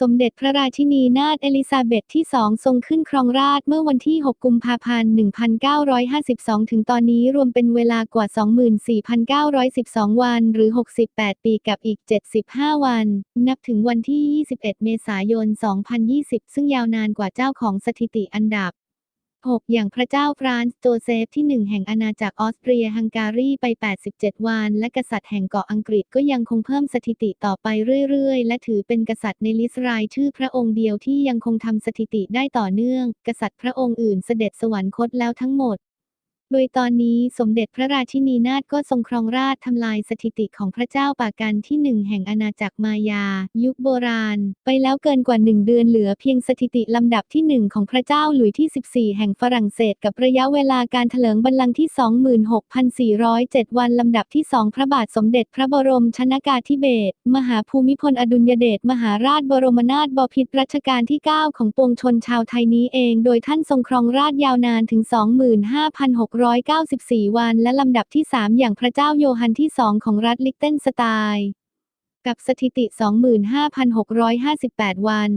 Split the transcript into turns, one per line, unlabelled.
สมเด็จพระราชินีนาถเอลิซาเบธที่สองทรงขึ้นครองราชเมื่อวันที่ 6 กุมภาพันธ์ 1952 ถึงตอนนี้รวมเป็นเวลากว่า 24,912 วัน หรือ 68 ปีกับอีก 75 วัน นับถึงวันที่ 21 เมษายน 2020 ซึ่งยาวนานกว่าเจ้าของสถิติอันดับ 6 อย่างพระเจ้าฟรานซ์โจเซฟที่ 1 แห่งอาณาจักรออสเตรียฮังการีไป 87 วัน และกษัตริย์แห่งเกาะอังกฤษก็ยังคงเพิ่มสถิติต่อไปเรื่อยๆ และถือเป็นกษัตริย์ในลิสต์รายชื่อพระองค์เดียวที่ยังคงทำสถิติได้ต่อเนื่อง กษัตริย์พระองค์อื่นเสด็จสวรรคตแล้วทั้งหมด โดยตอนนี้สมเด็จพระราชินีนาถก็ทรงครองราชทำลายสถิติของพระเจ้าปากันที่หนึ่งแห่งอาณาจักรมายา ยุคโบราณ ไปแล้วเกินกว่าหนึ่งเดือนเหลือเพียงสถิติลำดับที่หนึ่งของพระเจ้าหลุยที่ 14 แห่งฝรั่งเศส กับระยะเวลาการเถลิงบัลลังก์ที่ 26,407 วันลำดับที่สองพระบาทสมเด็จพระบรมชนากาธิเบศรมหาภูมิพลอดุลยเดชมหาราชบรมนาถบพิตรรัชกาลที่ 9 ของปวงชนชาวไทยนี้เอง โดยท่านทรงครองราชยาวนานถึง25,694 วันและลำดับที่ 3 อย่างพระเจ้าโยฮันที่ 2 ของรัฐลิกเทนสไตน์กับสถิติ 25,658 วัน